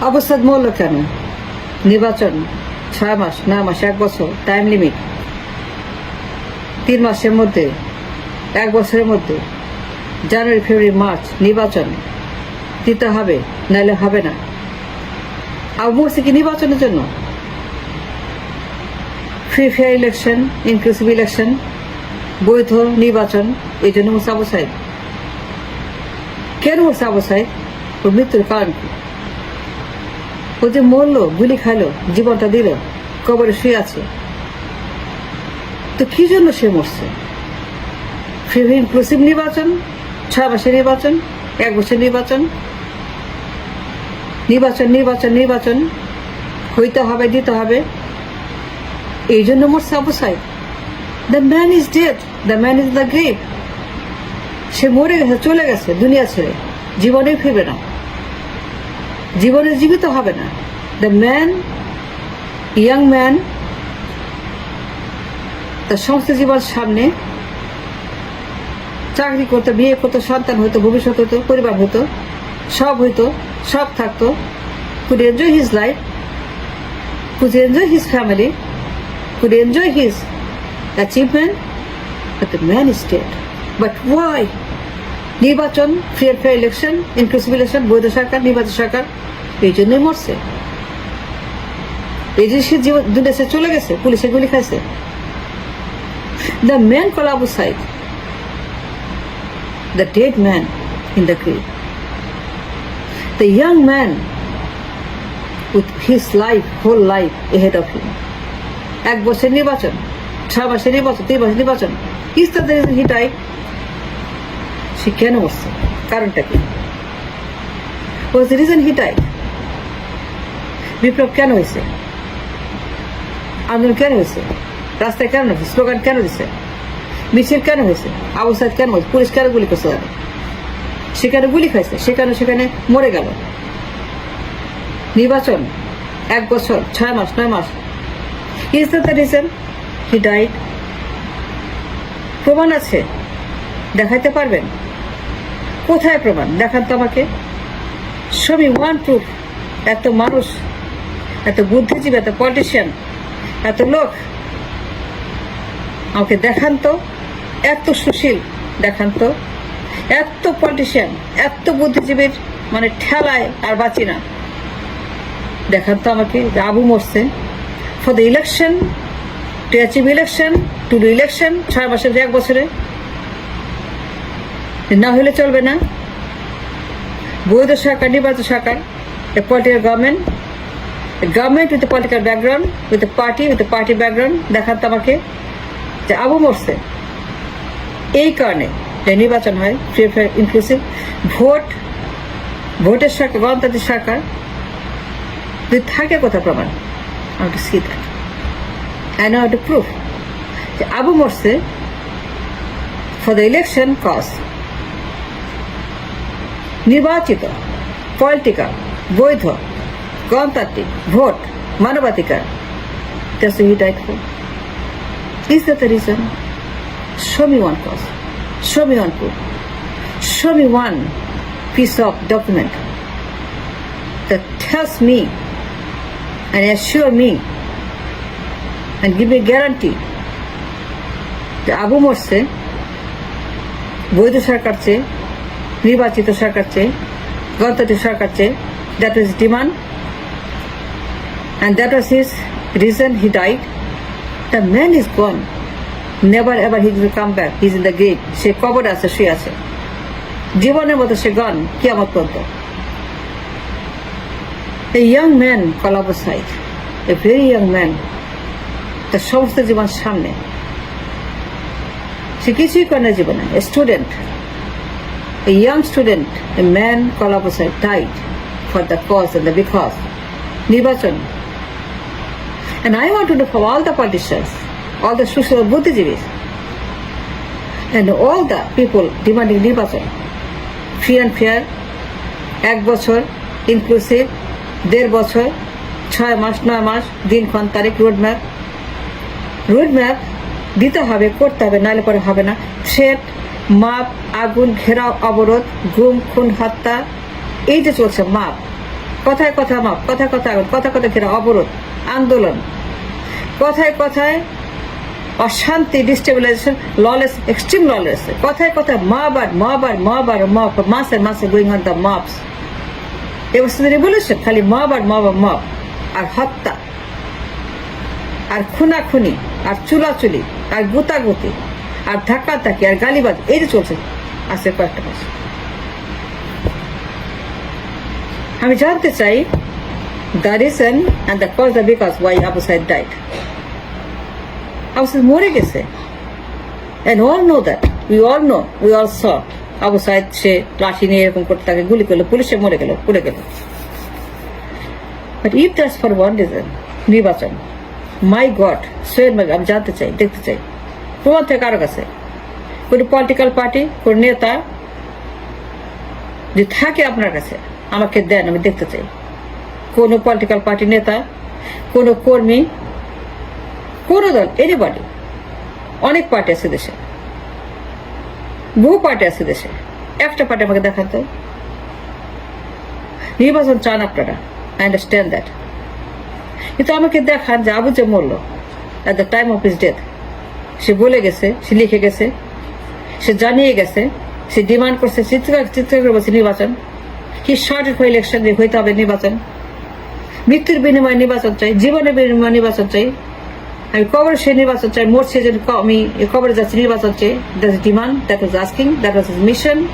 অবস্থাত মূল্য কেন? নির্বাচন ছয় মাস, নয় মাস, এক বছর টাইম লিমিট তিন মাসের মধ্যে, এক বছরের মধ্যে। জানুয়ারি ফেব্রুয়ারি মার্চ নির্বাচন। দিতে হবে নাহলে হবে না। আর মরছে কি নির্বাচনের জন্য? Free fair election inclusive election বৈধ নির্বাচন, এই জন্য মরছে সাহেব কেন মরছে সাহেব ওর মৃত্যুর কারণ কি? ও যে মরলো, গুলি খাইলো, জীবনটা দিল, কবরে শুয়ে আছে। তো কি জন্য সে মরছে? ইনক্লুসিভ নির্বাচন, ছয় মাসের নির্বাচন, এক বছর নির্বাচন। নির্বাচন নির্বাচন নির্বাচন, হইতে হবে, দিতে হবে। এই জন্য মরছে সাহেব the man is dead the man is the grave সে মরে গেছে, চলে গেছে, দুনিয়া ছেড়ে। জীবনে ফিরবে না। জীবনে জীবিত হবে না। দ্য ম্যান ইয়াং ম্যান তার সমস্ত জীবন সামনে চাকরি করতো, বিয়ে করতো, সন্তান হতো, ভবিষ্যৎ হতো, পরিবার হতো, সব হইতো, সব থাকতো। Could enjoy his life could enjoy his family could enjoy his achievement but the man state but why নির্বাচন fair fair election inclusive election বৈধ সরকার নির্বাচন সরকার এই জন্যই মরছে এই সে জীবন দুনিয়া ছেড়ে চলে গেছে পুলিশে গুলি খাইছে the man call Abu Sayed the dead man in the grave. The young man with his life, whole life ahead of him. এক বছর নির্বাচন ছয় মাসের নির্বাচন তিন মাসের নির্বাচন ইস্তাদের হিটাই সে কেন বসছে কারণটা কি? ওয়াজ রিজন হিটাই বিপ্লব কেন হয়েছে? আন্দোলন কেন হয়েছে? রাস্তায় কেন হয়েছে? স্লোগান কেন দিছে? মিছিল কেন হয়েছে? আবু সাইদ কেন হয়েছে? পুলিশ কেন গুলি করছে তাদের? সেখানে গুলি খাইছে? সেখানে সেখানে মরে গেল? নির্বাচন, এক বছর, ছয় মাস, নয় মাস। Is the reason he died প্রমাণ আছে। দেখাইতে পারবেন? কোথায় প্রমাণ? দেখান তো আমাকে। ছবি ওয়ান প্রুফ এত মানুষ, এত বুদ্ধিজীবী, এত পলিটিশিয়ান এত লোক। আমাকে দেখান তো। এত সুশীল, দেখান তো। এত পলিটিশিয়ান এত বুদ্ধিজীবীর মানে ঠেলায় আর বাঁচি না। দেখান তো আমাকে আবু মরছে। For the election to achieve election to do election ছয় মাসের এক বছরে। না হলে চলবে না। বৈধ সরকার, নির্বাচিত সরকার a political government government with political background with party with party background দেখান তো আমাকে যে আবু মরছে এই কারণে যে নির্বাচন হয় ফ্রি ইনক্লুসিভ ভোট ভোটের সরকার, গণতান্ত্রিক সরকার, যদি থাকে কোথাও প্রমাণ I to see that I know to proof যে আবু মরছে ফর দ্য ইলেকশন কজ নির্বাচিত পলিটিক্যাল বৈধ গণতান্ত্রিক ভোট মানবাধিকার who he died for. Is that the reason? Show me one cause. Show me one proof. Show me one piece of document that tells me and assure me and give me guarantee যে আবু মরছে বৈধ সরকার চেয়ে নির্বাচিত সরকার চেয়ে গণতান্ত্রিক সরকার চেয়ে that is demand and that was his reason he died. The man is gone. Never ever he will come back. He's in the grave. সে কবর আছে শুয়ে আছে জীবনের মতো সে গন কি আমার পর্যন্ত A young man Said, a very young man, তার সমস্ত জীবন সামনে সে কিছুই করে না জীবনে student, a young student, a man Abu died for the cause and the because. নির্বাচন And I want to know from all the politicians, all the social বুদ্ধিজীবী, and all the people demanding নির্বাচন free and fair এক বছর inclusive দেড় বছর ছয় মাস নয় মাস দিনক্ষণ তারিখ রোড ম্যাপ রোড ম্যাপ দিতে হবে করতে হবে নাহলে পরে হবে না মাপ, আগুন, ঘেরাও, অবরোধ গুম খুন, হত্যা, এই যে চলছে মাপ। কথায় কথা মাপ, কথায় কথা আগুন কথা কথা ঘেরা অবরোধ, আন্দোলন। কথায় কথায় অশান্তি ডিস্টেবিলাইজেশন ললেস এক্সট্রিম ললেস কথায় কথায় মহাবার মহাবার মহাবার মপ মাসে মাসে going on the mobs it was the revolution, খালি মব আর মব আর মব আর হত্যা, আর খুনাখুনি, আর চুলাচুলি, আর গুতাগুতি। আর ধাক্কাধাক্কি আর গালিবাজ, এই যে চলছে আজকে কয়েকটা মাস আমি জানতে চাই the reason and the cause the because why Abu Sayed died Abu মরে গেছে And all know that We all know. We all saw. Abu Sayed সে লাঠি নিয়ে এরকম করতে তাকে গুলি করল, পুলিশে মরে গেল, পুড়ে গেল but if that's for one reason নির্বাচন মাই গড সোয়েন আমি জানতে চাই, দেখতে চাই প্রমাণ থেকে কারও কাছে? কোনো পলিটিক্যাল পার্টি কোন নেতা যে থাকে আপনার কাছে, আমাকে দেন, আমি দেখতে চাই। কোনো পলিটিক্যাল পার্টি নেতা, কোনো কর্মী, কোনো দল এনিবডি অনেক পার্টি আছে দেশে। বহু পার্টি আছে দেশে। একটা পার্টি আমাকে দেখান তো। নির্বাচন চান আপনারা। আই আন্ডারস্ট্যান্ড দ্যাট কিন্তু আমাকে দেখান যে আবু যে মরল at the time of his death সে বলে গেছে, সে লিখে গেছে, সে জানিয়ে গেছে, সে ডিমান্ড করছে, চিৎকার চিৎকার করে বলছে, নির্বাচন। হি শর্টেড ফর ইলেকশন হইতে হবে নির্বাচন? মৃত্যুর বিনিময়ে নির্বাচন চাই, জীবনের বিনিময়ে নির্বাচন চাই। আমি কবর সে নির্বাচন চাই, মরছে যে ক- আমি কবরে যাচ্ছি, নির্বাচন চাই। That is demand that was asking that is mission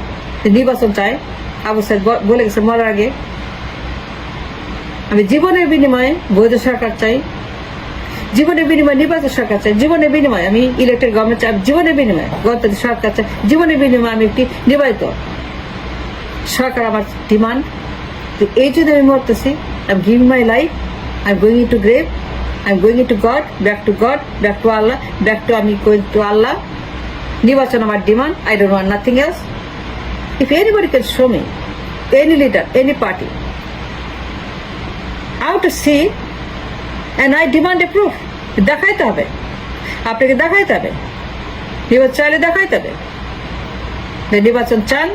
নির্বাচন চাই। আবু সাহেব বলে গেছে, মরার আগে। আমি জীবনের বিনিময়ে বৈধ সরকার চাই। জীবনের বিনিময় নির্বাচন সরকার চাই জীবনের বিনিময় আমি ইলেকটেড গভর্নমেন্ট চাই জীবনের বিনিময় গণতান্ত্রিক সরকার চাই, জীবনের বিনিময় আমি একটি নির্বাচিত সরকার আমার ডিমান্ড তো এই জন্য আমি মরতেছি। I giving my life I going to grave I going to God back to God back to Allah back to আমি গোয়িং টু আল্লাহ নির্বাচন আমার demand I don't want nothing else if anybody can show me any leader any party how to see and I demand a proof. দেখাইতে হবে। আপনাকে দেখাইতে হবে। নির্বাচন চাইলে দেখাইতে হবে। নির্বাচন চান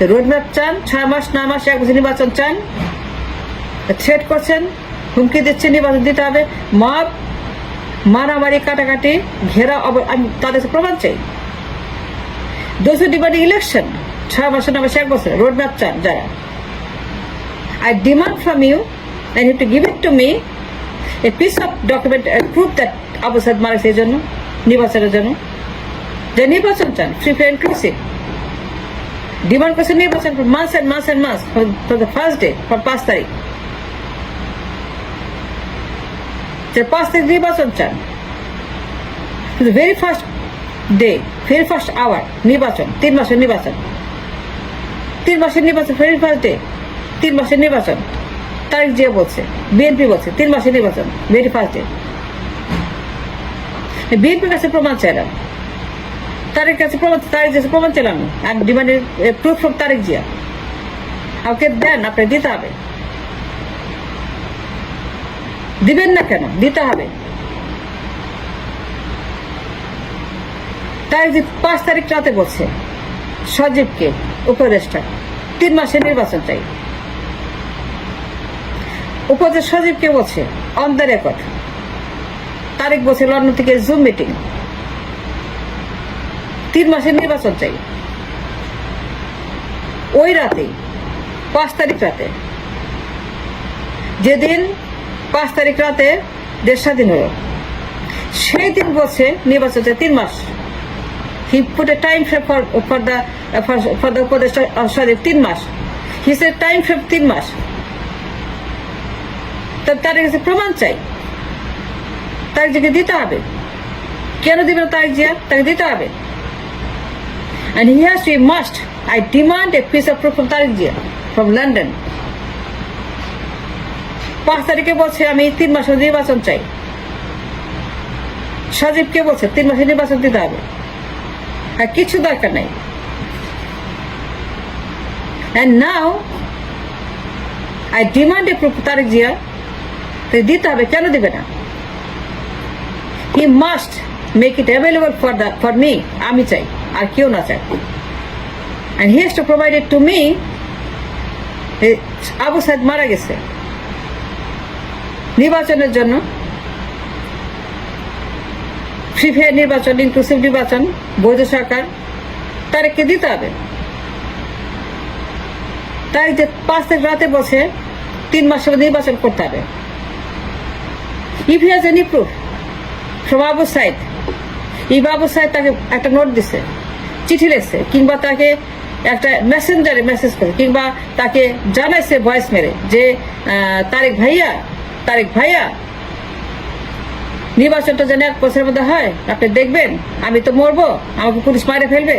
রোডম্যাপ চান, ছয় মাস, নয় মাস, এক বছর নির্বাচন চান থ্রেট করছেন, হুমকি দিচ্ছেন, নির্বাচন দিতে হবে মব মারামারি, কাটাকাটি, ঘেরা আমি তাদের প্রমাণ চাই। দোষ ডিমান্ডিং ইলেকশন ছয় মাসে, নয় মাসে, এক বছর রোডম্যাপ চান যারা। I demand from you and you have to give it to piece of document, a proof that Abu Said মারা সেই জন্য নির্বাচনের জন্য। যে নির্বাচন চান ফ্রি ফেয়ার ইনক্লুসিভ ডিমান্ড করছে নির্বাচন মাস অ্যান্ড মাস and mass for the first day for পাঁচ তারিখ। যে পাঁচ তারিখ নির্বাচন চান very first day very first hour নির্বাচন তিন মাসের নির্বাচন। তিন মাসের নির্বাচন ভেরি ফার্স্ট ডে তিন মাসের নির্বাচন। তারিখ যে বলছে, বিএনপি বলছে, তিন মাসের নির্বাচন ভেরি ফার্স্ট ডে বিএনপির কাছে প্রমাণ চাইলাম তারিখ কাছে প্রমাণ তারিখ কাছে প্রমাণ চাইলাম আমি। ডিমান্ডের প্রুফ ফ্রম তারিখ জিয়া আমাকে দেন আপনি দিতে হবে। দিবেন না কেন? দিতে হবে। তারিখ যে পাঁচ তারিখ রাতে বলছে, সজীবকে, উপদেষ্টা, তিন মাসের নির্বাচন চাই। উপদেশ সজীবকে বলছে? অন দ্য রেকর্ড তারিখ বলছে, লন্ডন থেকে জুম মিটিং তিন মাসের নির্বাচন চাই। ওই রাতেই পাঁচ তারিখ রাতে। যেদিন পাঁচ তারিখ রাতে দেশ স্বাধীন হলো, সেই দিন বলছে নির্বাচন চাই তিন মাস। He put a time frame for for the for the উপদেষ্টা সরি তিন মাস। হি সে টাইম ফ্রেম তিন মাস। তার কাছে প্রমাণ চাই। তারিখ জিকে দিতে হবে। কেন দিবে না তারিখ জিয়া তাকে দিতে হবে। And he has to be must, I demand a piece of proof from তারিখ জিয়া from London পাঁচ তারিখে বলছে, আমি তিন মাসের নির্বাচন চাই। সজীবকে বলছে, তিন মাসের নির্বাচন দিতে হবে। আর কিছু দরকার নাই। And now, I demand a proof Zia তো দিতে হবে, কেন দিবে না? He must make it available for the for me আমি চাই, আর কেউ না চাই and he has to provide to me Abu Sayed মারা গেছে। নির্বাচনের জন্য। ফ্রি ফেয়ার নির্বাচন ইনক্লুসিভ নির্বাচন, বৈধ সরকার তার তারেককে দিতে হবে। তাই যে পাঁচ রাতে বসে তিন মাসের নির্বাচন করতে হবে। If he has any proof from Abu Sayed বাবু সাহেব তাকে একটা নোট দিছে, চিঠি লিখছে, কিংবা তাকে একটা মেসেঞ্জারে মেসেজ করে, কিংবা তাকে জানাইছে ভয়েস মেরে যে তারেক ভাইয়া তারেক ভাইয়া, নির্বাচনটা যেন এক বছরের মধ্যে হয়, আপনি দেখবেন, আমি তো মরবো, আমাকে পুলিশ মারে ফেলবে।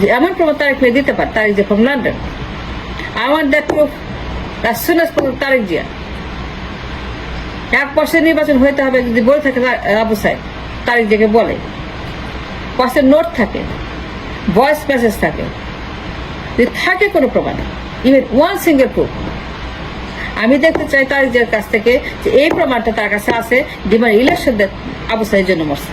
যে এমন প্রমাণ ভাই দিতে পারে, তারেক যে ফ্রম লন্ডন আমার that proof as Tarique Zia. এক বছর নির্বাচন হইতে হবে যদি বলে থাকে আবু সাহেব, তারিখ দেখে বলে। পাশের নোট থাকে, ভয়েস মেসেজ থাকে। যদি থাকে কোনো প্রমাণ ইভেন ওয়ান সিঙ্গেল প্রুফ আমি দেখতে চাই তারিখের কাছ থেকে যে এই প্রমাণটা তার কাছে আছে ডিমার ইলেকশন আবু সাহেবের জন্য মরছে.